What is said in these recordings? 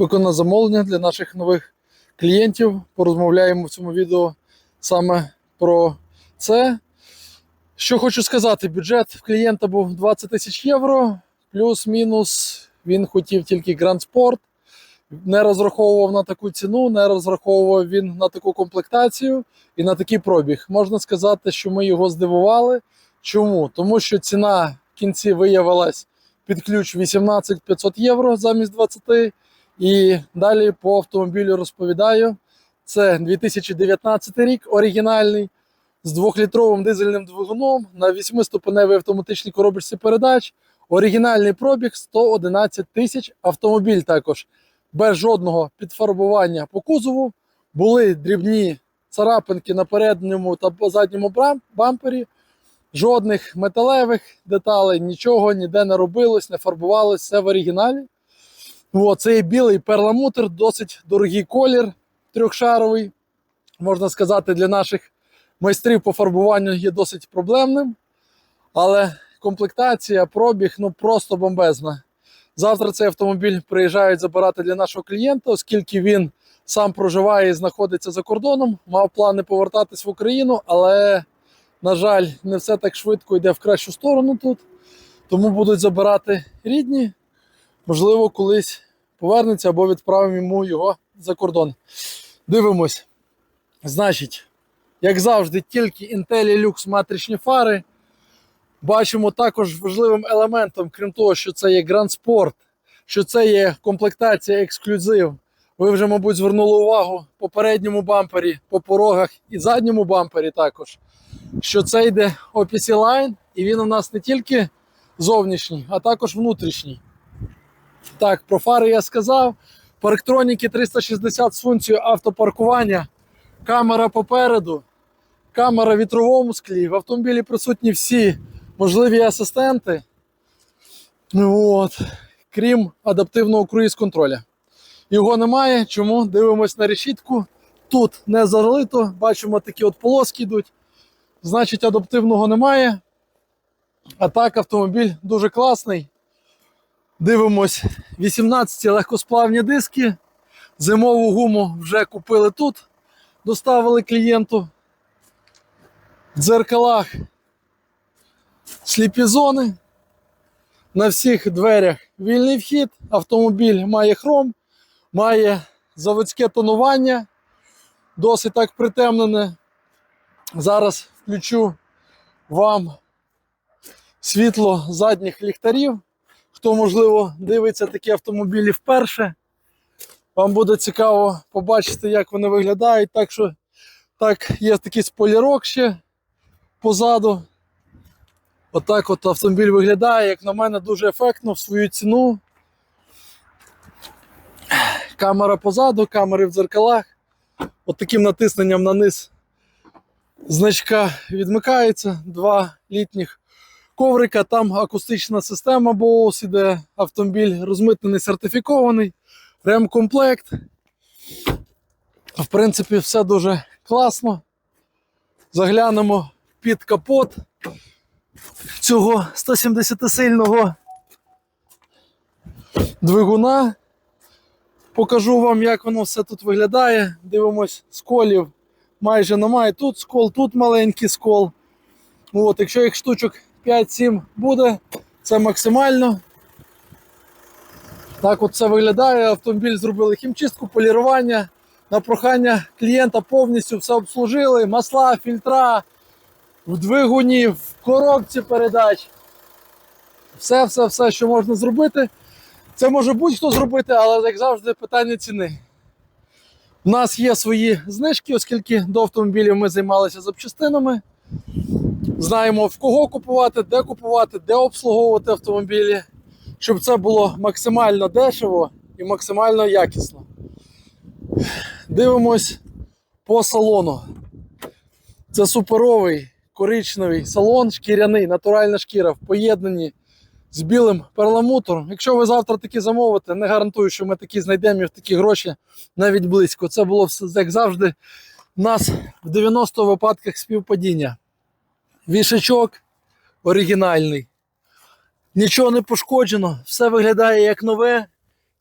виконано замовлення для наших нових клієнтів. Порозмовляємо в цьому відео саме про це. Що хочу сказати, бюджет в клієнта був 20 тисяч євро, плюс-мінус він хотів тільки Grand. Не розраховував на таку ціну, не розраховував він на таку комплектацію і на такий пробіг. Можна сказати, що ми його здивували. Чому? Тому що ціна в кінці виявилась під ключ 18 500 євро замість 20. І далі по автомобілю розповідаю. Це 2019 рік, оригінальний, з 2-літровим дизельним двигуном на 8-ступеневій автоматичній коробочці передач. Оригінальний пробіг 111 тисяч. Автомобіль також без жодного підфарбування по кузову. Були дрібні царапинки на передньому та задньому бампері. Жодних металевих деталей, нічого ніде не робилось, не фарбувалось, все в оригіналі. От, це є білий перламутр, досить дорогий колір трьохшаровий. Можна сказати, для наших майстрів по фарбуванню є досить проблемним. Але комплектація, пробіг ну просто бомбезна. Завтра цей автомобіль приїжджають забирати для нашого клієнта, оскільки він сам проживає і знаходиться за кордоном. Мав плани повертатись в Україну, але, на жаль, не все так швидко йде в кращу сторону тут. Тому будуть забирати рідні. Можливо, колись повернеться або відправимо йому його за кордон. Дивимось. Значить, як завжди, тільки Intelli Lux матричні фари. Бачимо також важливим елементом, крім того, що це є Grand Sport, що це є комплектація ексклюзив. Ви вже, мабуть, звернули увагу по передньому бампері, по порогах і задньому бампері також. Що це йде OPC Line, і він у нас не тільки зовнішній, а також внутрішній. Так, про фари я сказав. Парктроніки 360 з функцією автопаркування, камера попереду, камера в вітровому склі. В автомобілі присутні всі можливі асистенти. Ну От. Крім адаптивного круїз контроля. Його немає. Чому? Дивимось на решітку. Тут не залито, бачимо, такі от полоски йдуть. Значить, адаптивного немає. А так, автомобіль дуже класний. Дивимось 18 легкосплавні диски. Зимову гуму вже купили тут, доставили клієнту. В дзеркалах сліпі зони. На всіх дверях вільний вхід. Автомобіль має хром, має заводське тонування, досить так притемнене. Зараз включу вам світло задніх ліхтарів. Хто, можливо, дивиться такі автомобілі вперше, вам буде цікаво побачити, як вони виглядають. Так що так, є такий спойлерок ще позаду. Отак от автомобіль виглядає, як на мене, дуже ефектно в свою ціну. Камера позаду, камери в дзеркалах. От таким натисненням на низ значка відмикається. Два літніх коврика, там акустична система Bose іде, автомобіль розмитнений, сертифікований, ремкомплект. В принципі, все дуже класно. Заглянемо під капот цього 170-сильного двигуна. Покажу вам, як воно все тут виглядає. Дивимось, сколів майже немає. Тут скол, тут маленький скол. От, якщо їх штучок 5-7 буде, це максимально. Так от це виглядає. Автомобіль зробили хімчистку, полірування. На прохання клієнта повністю все обслужили. Масла, фільтра, в двигуні, в коробці передач. Все, все, все, що можна зробити. Це може будь-хто зробити, але як завжди, питання ціни. У нас є свої знижки, оскільки до автомобілів ми займалися запчастинами. Знаємо в кого купувати, де купувати, де обслуговувати автомобілі, щоб це було максимально дешево і максимально якісно. Дивимось по салону. Це суперовий коричневий салон, шкіряний, натуральна шкіра в поєднанні з білим перламутром. Якщо ви завтра такі замовите, не гарантую, що ми такі знайдемо і в такі гроші навіть близько. Це було як завжди, у нас в 90 випадках співпадіння. Вішачок оригінальний. Нічого не пошкоджено, все виглядає як нове.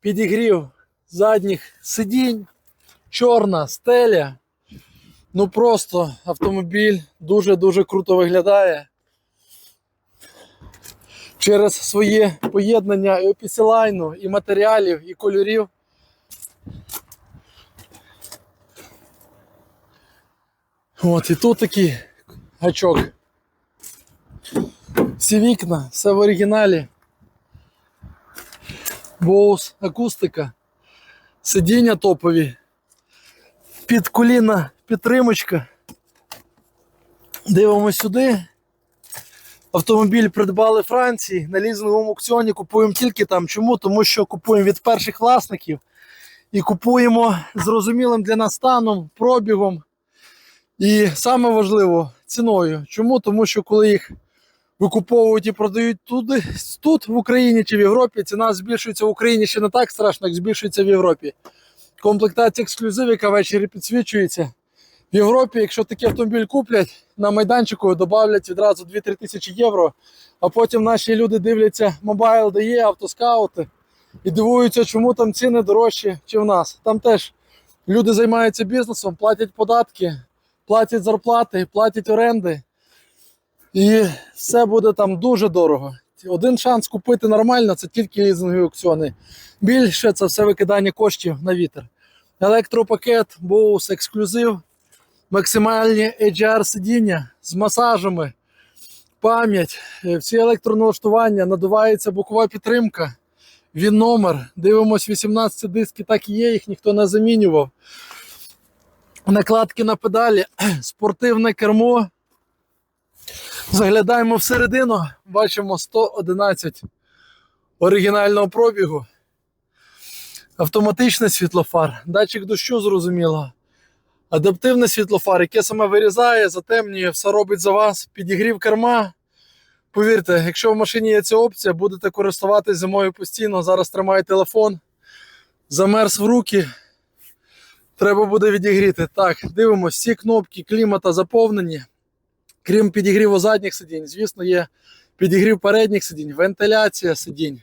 Підігрів задніх сидінь, чорна стеля. Ну просто автомобіль дуже-дуже круто виглядає. Через своє поєднання і опісілайну, і матеріалів, і кольорів. От, і тут такий гачок. Всі вікна, все в оригіналі. Боус, акустика, сидіння топові, під коліна підтримочка. Дивимось сюди. Автомобіль придбали Франції на лізинговому аукціоні. Купуємо тільки там. Чому? Тому що купуємо від перших власників і купуємо зрозумілим для нас станом, пробігом. І саме важливо ціною. Чому? Тому що коли їх викуповують і продають туди, тут, в Україні чи в Європі, ціна збільшується в Україні ще не так страшно, як збільшується в Європі. Комплектація ексклюзив, яка ввечері підсвічується. В Європі, якщо такий автомобіль куплять, на майданчику додавлять відразу 2-3 тисячі євро, а потім наші люди дивляться мобайл, де є автоскаути і дивуються, чому там ціни дорожчі, ніж в нас. Там теж люди займаються бізнесом, платять податки, платять зарплати, платять оренди. І все буде там дуже дорого. Один шанс купити нормально це тільки лізингові аукціони. Більше це все викидання коштів на вітер. Електропакет, боус, ексклюзив, максимальні HR сидіння з масажами, пам'ять, е, всі електроналаштування, надувається бокова підтримка. Він номер. Дивимось, 18 диски так і є, їх ніхто не замінював. Накладки на педалі, спортивне кермо. Заглядаємо всередину, бачимо 111 оригінального пробігу. Автоматичний світлофар, датчик дощу зрозуміло. Адаптивний світлофар, яке саме вирізає, затемнює, все робить за вас, підігрів керма. Повірте, якщо в машині є ця опція, будете користуватись зимою постійно. Зараз тримаю телефон, замерз в руки. Треба буде відігріти. Так, дивимося, всі кнопки клімата заповнені. Крім підігріву задніх сидінь, звісно, є підігрів передніх сидінь, вентиляція сидінь.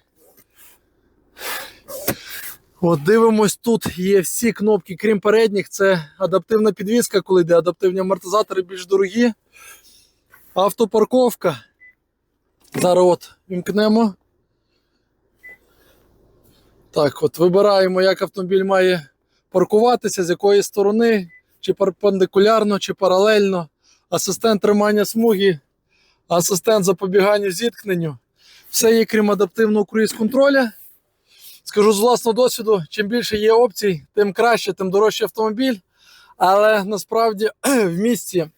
От дивимось, тут є всі кнопки, крім передніх, це адаптивна підвізка, коли йде адаптивні амортизатори більш дорогі. Автопарковка. Зараз от вімкнемо. Так, от вибираємо, як автомобіль має паркуватися, з якої сторони, чи перпендикулярно, чи паралельно. Асистент тримання смуги, асистент запобігання зіткненню. Все є крім адаптивного круїз-контроля. Скажу з власного досвіду, чим більше є опцій, тим краще, тим дорожчий автомобіль. Але насправді в місті,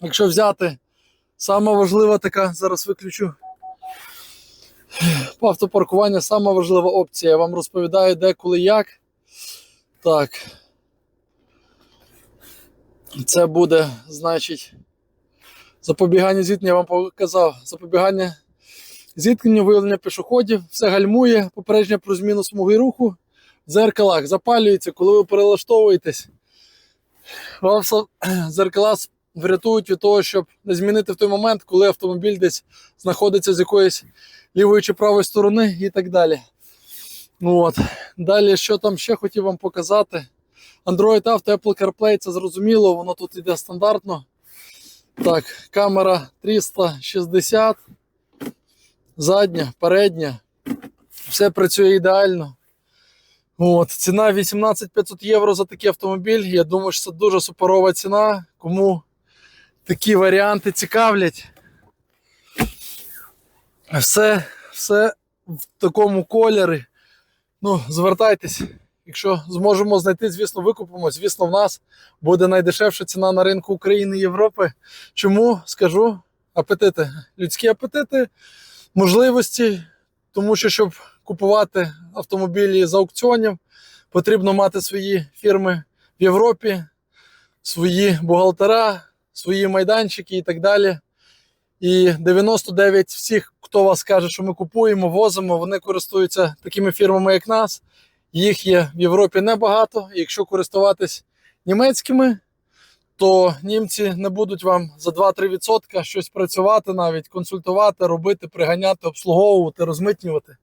якщо взяти, сама важлива така, зараз виключу. По автопаркуванню сама важлива опція. Я вам розповідаю, де, коли, як. Так. Це буде, значить, запобігання зіткнення, я вам показав. Запобігання зіткнення, виявлення пішоходів, все гальмує, попередження про зміну смуги руху в дзеркалах. Запалюється, коли ви перелаштовуєтесь. Вам дзеркала врятують від того, щоб не змінити в той момент, коли автомобіль десь знаходиться з якоїсь лівої чи правої сторони і так далі. От. Далі, що там ще хотів вам показати. Android Auto, Apple CarPlay, це зрозуміло, воно тут йде стандартно. Так, камера 360, задня, передня. Все працює ідеально. От, ціна 18 500 євро за такий автомобіль. Я думаю, що це дуже суперова ціна. Кому такі варіанти цікавлять. Все, все в такому кольорі. Ну, звертайтесь. Якщо зможемо знайти, звісно, викупимо. Звісно, в нас буде найдешевша ціна на ринку України і Європи. Чому скажу апетити? Людські апетити, можливості, тому що щоб купувати автомобілі з аукціонів, потрібно мати свої фірми в Європі, свої бухгалтера, свої майданчики і так далі. І 99 всіх, хто вас каже, що ми купуємо, возимо, вони користуються такими фірмами, як нас. Їх є в Європі небагато. Якщо користуватись німецькими, то німці не будуть вам за 2-3% щось працювати, навіть консультувати, робити, приганяти, обслуговувати, розмитнювати.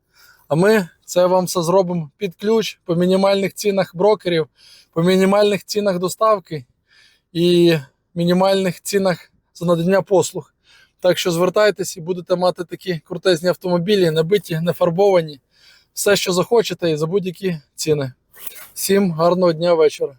А ми Це вам все зробимо під ключ по мінімальних цінах брокерів, по мінімальних цінах доставки і мінімальних цінах за надання послуг. Так що звертайтесь і будете мати такі крутезні автомобілі, набиті, не фарбовані, все, що захочете, і за будь-які ціни. Всім гарного дня вечора.